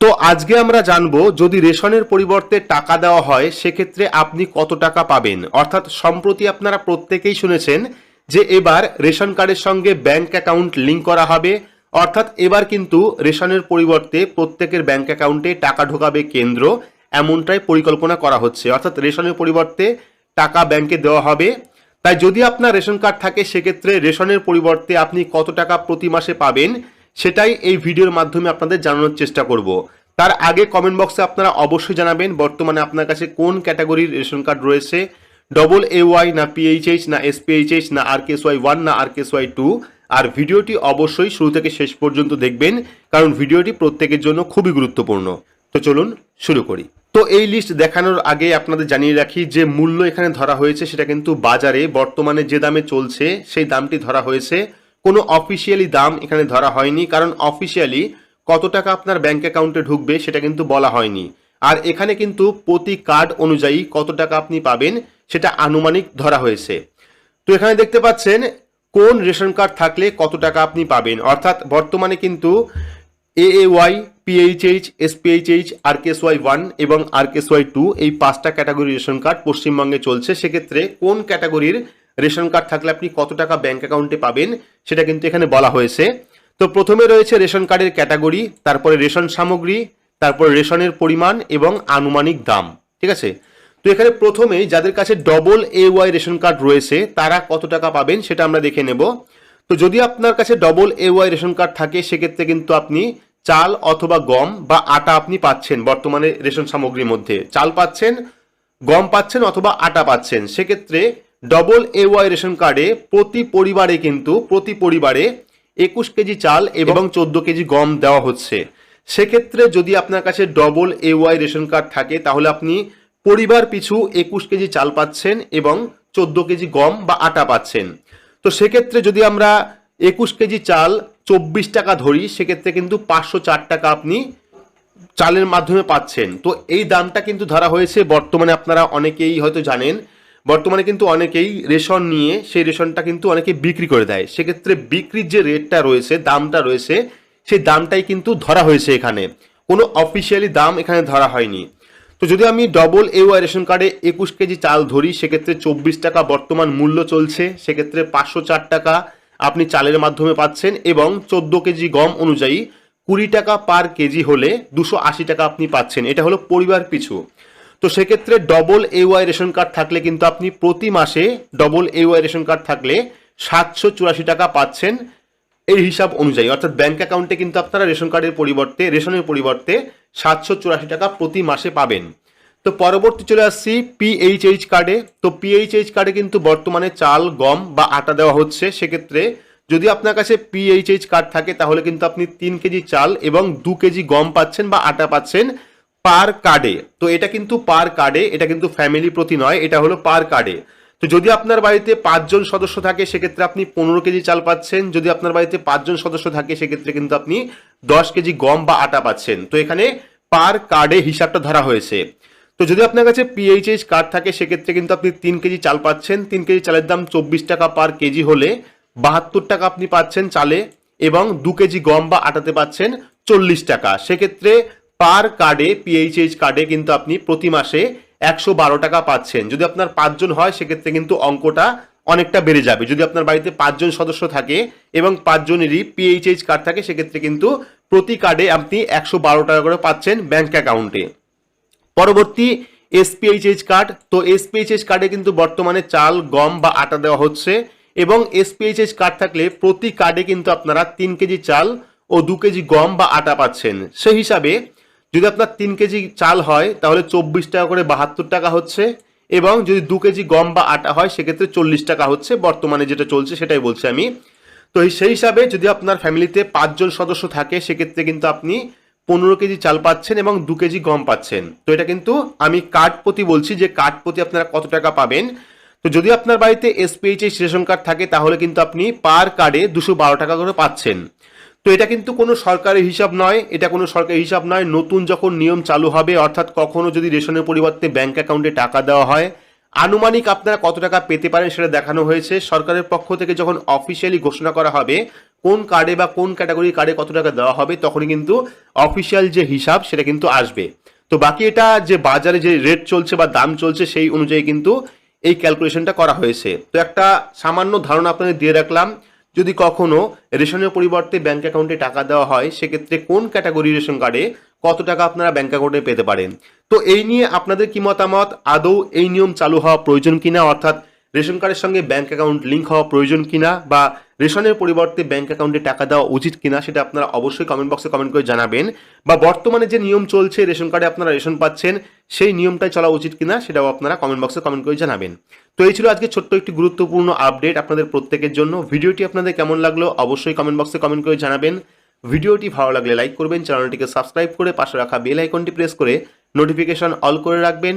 তো আজকে আমরা জানব, যদি রেশনের পরিবর্তে টাকা দেওয়া হয়, সেক্ষেত্রে আপনি কত টাকা পাবেন? অর্থাৎ সম্প্রতি আপনারা প্রত্যেকেই শুনেছেন যে এবার রেশন কার্ডের সঙ্গে ব্যাংক অ্যাকাউন্ট লিঙ্ক করা হবে। অর্থাৎ এবার কিন্তু রেশনের পরিবর্তে প্রত্যেকের ব্যাংক অ্যাকাউন্টে টাকা ঢোকাবে কেন্দ্র, এমনটাই পরিকল্পনা করা হচ্ছে। অর্থাৎ রেশনের পরিবর্তে টাকা ব্যাংকে দেওয়া হবে। তাই যদি আপনার রেশন কার্ড থাকে, সেক্ষেত্রে রেশনের পরিবর্তে আপনি কত টাকা প্রতি মাসে পাবেন? সেটাই এই ভিডিওর মাধ্যমে আপনাদের জানানোর চেষ্টা করব। তার আগে কমেন্ট বক্সে আপনারা অবশ্যই জানাবেন বর্তমানে আপনার কাছে কোন ক্যাটাগরির রেশন কার্ড রয়েছে। ডবল এ ওয়াই না পিএইচএইচ না এসপিএইচএইচ না R K S Y one না R K S Y two আর ভিডিওটি অবশ্যই শুরু থেকে শেষ পর্যন্ত দেখবেন, কারণ ভিডিওটি প্রত্যেকের জন্য খুবই গুরুত্বপূর্ণ। তো চলুন শুরু করি। তো এই লিস্ট দেখানোর আগে আপনাদের জানিয়ে রাখি যে মূল্য এখানে ধরা হয়েছে, সেটা কিন্তু বাজারে বর্তমানে যে দামে চলছে, সেই দামটি ধরা হয়েছে কোনো অফিসিয়ালি দাম এখানে ধরা হয়নি, কারণ অফিসিয়ালি কত টাকা আপনার ব্যাংক অ্যাকাউন্টে ঢুকবে সেটা কিন্তু বলা হয়নি। আর এখানে কিন্তু প্রতি কার্ড অনুযায়ী কত টাকা আপনি পাবেন সেটা আনুমানিক ধরা হয়েছে। তো এখানে দেখতে পাচ্ছেন, কোন রেশন কার্ড থাকলে কত টাকা আপনি পাবেন? অর্থাৎ বর্তমানে কিন্তু A A Y PHH SPHH R K S Y one এবং আর কেস ওয়াই টু এই পাঁচটা ক্যাটাগরি রেশন কার্ড পশ্চিমবঙ্গে চলছে। সেক্ষেত্রে কোন ক্যাটাগরির রেশন কার্ড থাকলে আপনি কত টাকা ব্যাংক অ্যাকাউন্টে পাবেন সেটা কিন্তু এখানে বলা হয়েছে। তো প্রথমে রয়েছে রেশন কার্ডের ক্যাটাগরি, তারপরে রেশন সামগ্রী, তারপরে রেশনের পরিমাণ এবং আনুমানিক দাম, ঠিক আছে? তো এখানে প্রথমেই যাদের কাছে double A Y ration card রয়েছে, তারা কত টাকা পাবেন সেটা আমরা দেখে নেব। তো যদি আপনার কাছে double A Y ration card থাকে, সেক্ষেত্রে কিন্তু আপনি চাল অথবা গম বা আটা আপনি পাচ্ছেন বর্তমানে রেশন সামগ্রীর মধ্যে। চাল পাচ্ছেন, গম পাচ্ছেন অথবা আটা পাচ্ছেন, সেক্ষেত্রে ডবল এ ওয়াই রেশন কার্ডে প্রতি পরিবারে কিন্তু, প্রতি পরিবারে একুশ কেজি চাল এবং চোদ্দ কেজি গম দেওয়া হচ্ছে। সেক্ষেত্রে যদি আপনার কাছে double A Y ration card থাকে, তাহলে আপনি পরিবার পিছু একুশ কেজি চাল পাচ্ছেন এবং চোদ্দ কেজি গম বা আটা পাচ্ছেন। তো সেক্ষেত্রে যদি আমরা একুশ কেজি চাল চব্বিশ টাকা ধরি, সেক্ষেত্রে কিন্তু পাঁচশো চার টাকা আপনি চালের মাধ্যমে পাচ্ছেন। তো এই দামটা কিন্তু ধরা হয়েছে, বর্তমানে আপনারা অনেকেই হয়তো জানেন বর্তমানে কিন্তু অনেকেই রেশন নিয়ে সেই রেশনটা কিন্তু অনেকে বিক্রি করে দেয়। সেক্ষেত্রে বিক্রির যে রেটটা রয়েছে, দামটা রয়েছে, সেই দামটাই কিন্তু ধরা হয়েছে এখানে। কোনো অফিসিয়ালি দাম এখানে ধরা হয়নি। তো যদি আমি ডবল এ ওয়াই রেশন কার্ডে একুশ কেজি চাল ধরি, সেক্ষেত্রে চব্বিশ টাকা বর্তমান মূল্য চলছে। সেক্ষেত্রে পাঁচশো চার টাকা আপনি চালের মাধ্যমে পাচ্ছেন এবং চোদ্দ কেজি গম অনুযায়ী কুড়ি টাকা পার কেজি হলে দুশো আশি টাকা আপনি পাচ্ছেন। এটা হলো পরিবার পিছু। তো সেক্ষেত্রে double A Y ration card থাকলে কিন্তু আপনি প্রতি মাসে double A Y ration card থাকলে সাতশো চুরাশি টাকা পাচ্ছেন এই হিসাব অনুযায়ী। অর্থাৎ ব্যাঙ্ক অ্যাকাউন্টে কিন্তু আপনারা রেশন কার্ডের পরিবর্তে রেশনের পরিবর্তে সাতশো চুরাশি টাকা প্রতি মাসে পাবেন। তো পরবর্তী চলে আসছি পিএইচএইচ কার্ডে তো পিএইচএইচ কার্ডে কিন্তু বর্তমানে চাল, গম বা আটা দেওয়া হচ্ছে। সেক্ষেত্রে যদি আপনার কাছে পিএইচএইচ কার্ড থাকে, তাহলে কিন্তু আপনি তিন কেজি চাল এবং দু কেজি গম পাচ্ছেন বা আটা পাচ্ছেন। পার কার্ডে, তো এটা কিন্তু পার কার্ডে, এটা কিন্তু ফ্যামিলি প্রতি নয়, এটা হলো পার কার্ডে। তো যদি আপনার বাড়িতে পাঁচজন সদস্য থাকে, সেক্ষেত্রে আপনি পনেরো কেজি চাল পাচ্ছেন, যদি আপনার বাড়িতে পাঁচজন সদস্য থাকে, সেক্ষেত্রে কিন্তু আপনি দশ কেজি গম বা আটা পাচ্ছেন। তো এখানে পার কার্ডে হিসাবটা ধরা হয়েছে। তো যদি আপনার কাছে পিএইচএইচ কার্ড থাকে, সেক্ষেত্রে কিন্তু আপনি তিন কেজি চাল পাচ্ছেন। তিন কেজি চালের দাম চব্বিশ টাকা পার কেজি হলে বাহাত্তর টাকা আপনি পাচ্ছেন চালে এবং দু কেজি গম বা আটাতে পাচ্ছেন চল্লিশ টাকা। সেক্ষেত্রে পার কার্ডে পিএইচএইচ কার্ডে কিন্তু আপনি প্রতি মাসে একশো বারো টাকা পাচ্ছেন। যদি আপনার পাঁচজন হয়, সেক্ষেত্রে কিন্তু অঙ্কটা অনেকটা বেড়ে যাবে। যদি আপনার বাড়িতে পাঁচজন সদস্য থাকে এবং পাঁচজনেরই পিএইচএইচ কার্ড থাকে, সেক্ষেত্রে কিন্তু প্রতি কার্ডে আপনি একশো বারো টাকা করে পাচ্ছেন ব্যাংক অ্যাকাউন্টে পরবর্তী এসপিএইচএইচ কার্ড তো এসপিএইচএইচ কার্ডে কিন্তু বর্তমানে চাল, গম বা আটা দেওয়া হচ্ছে এবং এসপিএইচএইচ কার্ড থাকলে প্রতি কার্ডে কিন্তু আপনারা তিন কেজি চাল ও দু কেজি গম বা আটা পাচ্ছেন। সেই হিসাবে যদি আপনার তিন কেজি চাল হয়, তাহলে চব্বিশ টাকা করে বাহাত্তর টাকা হচ্ছে, এবং যদি দু কেজি গম বা আটা হয়, সেক্ষেত্রে চল্লিশ টাকা হচ্ছে, বর্তমানে যেটা চলছে সেটাই বলছি আমি। তো সেই হিসাবে যদি আপনার ফ্যামিলিতে পাঁচজন সদস্য থাকে, সেক্ষেত্রে কিন্তু আপনি পনেরো কেজি চাল পাচ্ছেন এবং দু কেজি গম পাচ্ছেন। তো এটা কিন্তু আমি কার্ড প্রতি বলছি যে কার্ড প্রতি আপনারা কত টাকা পাবেন। তো যদি আপনার বাড়িতে এসপিএইচএস রেশন কার্ড থাকে, তাহলে কিন্তু আপনি পার কার্ডে দুশো বারো টাকা করে পাচ্ছেন। তো এটা কিন্তু কোনো সরকারি হিসাব নয়, এটা কোনো সরকারি হিসাব নয়। নতুন যখন নিয়ম চালু হবে, অর্থাৎ কখনো যদি রেশনের পরিবর্তে ব্যাঙ্ক অ্যাকাউন্টে টাকা দেওয়া হয়, আনুমানিক আপনারা কত টাকা পেতে পারেন সেটা দেখানো হয়েছে। সরকারের পক্ষ থেকে যখন অফিসিয়ালি ঘোষণা করা হবে, কোন কার্ডে বা কোন ক্যাটাগরি কার্ডে কত টাকা দেওয়া হবে, তখনই কিন্তু অফিসিয়াল যে হিসাব, সেটা কিন্তু আসবে। তো বাকি এটা যে বাজারে যে রেট চলছে বা দাম চলছে, সেই অনুযায়ী কিন্তু এই ক্যালকুলেশনটা করা হয়েছে। তো একটা সামান্য ধারণা আপনাদের দিয়ে রাখলাম যদি কখনো রেশনের পরিবর্তে ব্যাঙ্ক অ্যাকাউন্টে টাকা দেওয়া হয়, সেক্ষেত্রে কোন ক্যাটাগরি রেশন কার্ডে কত টাকা আপনারা ব্যাঙ্ক অ্যাকাউন্টে পেতে পারেন? তো এই নিয়ে আপনাদের কি মতামত? আদৌ এই নিয়ম চালু হওয়া প্রয়োজন কিনা? অর্থাৎ রেশন কার্ডের সঙ্গে ব্যাঙ্ক অ্যাকাউন্ট লিঙ্ক হওয়া প্রয়োজন কিনা বা রেশনের পরিবর্তে ব্যাঙ্ক অ্যাকাউন্টে টাকা দেওয়া উচিত কিনা সেটা আপনারা অবশ্যই কমেন্ট বক্সে কমেন্ট করে জানাবেন। বা বর্তমানে যে নিয়ম চলছে রেশন কার্ডে আপনারা রেশন পাচ্ছেন, সেই নিয়মটাই চলা উচিত কিনা সেটাও আপনারা কমেন্ট বক্সে কমেন্ট করে জানাবেন। তো এই ছিল আজকে ছোট্ট একটি গুরুত্বপূর্ণ আপডেট আপনাদের প্রত্যেকের জন্য। ভিডিওটি আপনাদের কেমন লাগল অবশ্যই কমেন্ট বক্সে কমেন্ট করে জানাবেন। ভিডিওটি ভালো লাগলে লাইক করবেন চ্যানেলটিকে সাবস্ক্রাইব করে পাশে রাখা বেল আইকনটি প্রেস করে নোটিফিকেশন অল করে রাখবেন।